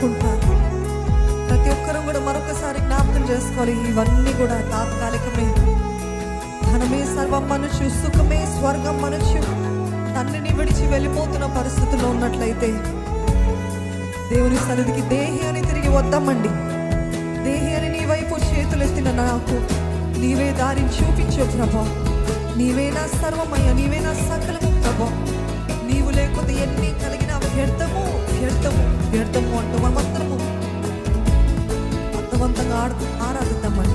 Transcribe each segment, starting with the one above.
అనుకుంటారు. ప్రతి ఒక్కరూ కూడా మరొకసారి జ్ఞాపకం చేసుకోవాలి. ఇవన్నీ కూడా తాత్కాలికమే. ధనమే సర్వం మనుషు సుఖమే స్వర్గం మనుషు తండ్రిని విడిచి వెళ్ళిపోతున్న పరిస్థితుల్లో ఉన్నట్లయితే దేవుని సన్నిధికి దేహి అని తిరిగి వద్దామండి. దేహి అని నీ వైపు చేతులెత్తిన నాకు నీవే దారిని చూపించు ప్రభా. నీవే నా సర్వమయ్య నీవే నా సకలము ప్రభా. నీవు లేకపోతే ఎన్ని కలిగిన వ్యర్థము వ్యర్థము వ్యర్థము అంటూ మనమందరము అర్థవంతంగా ఆడుతూ ఆరాధిద్దామని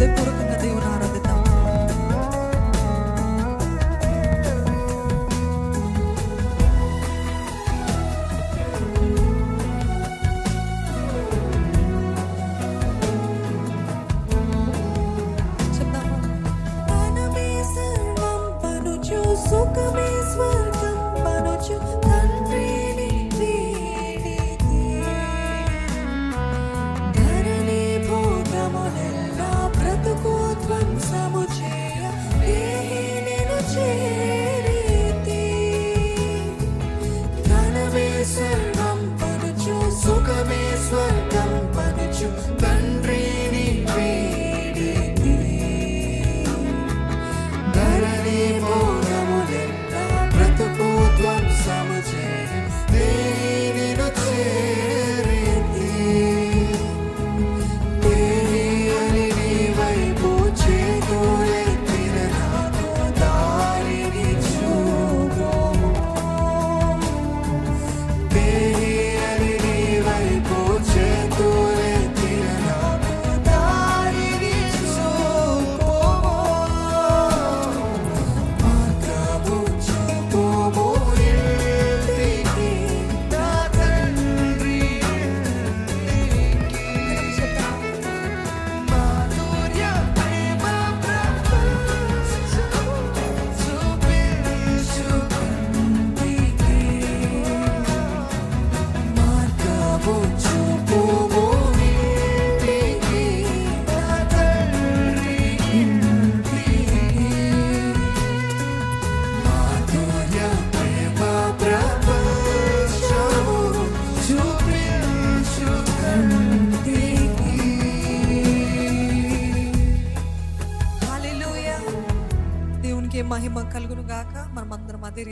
de por మహిమ కలుగును గాక మనమందరం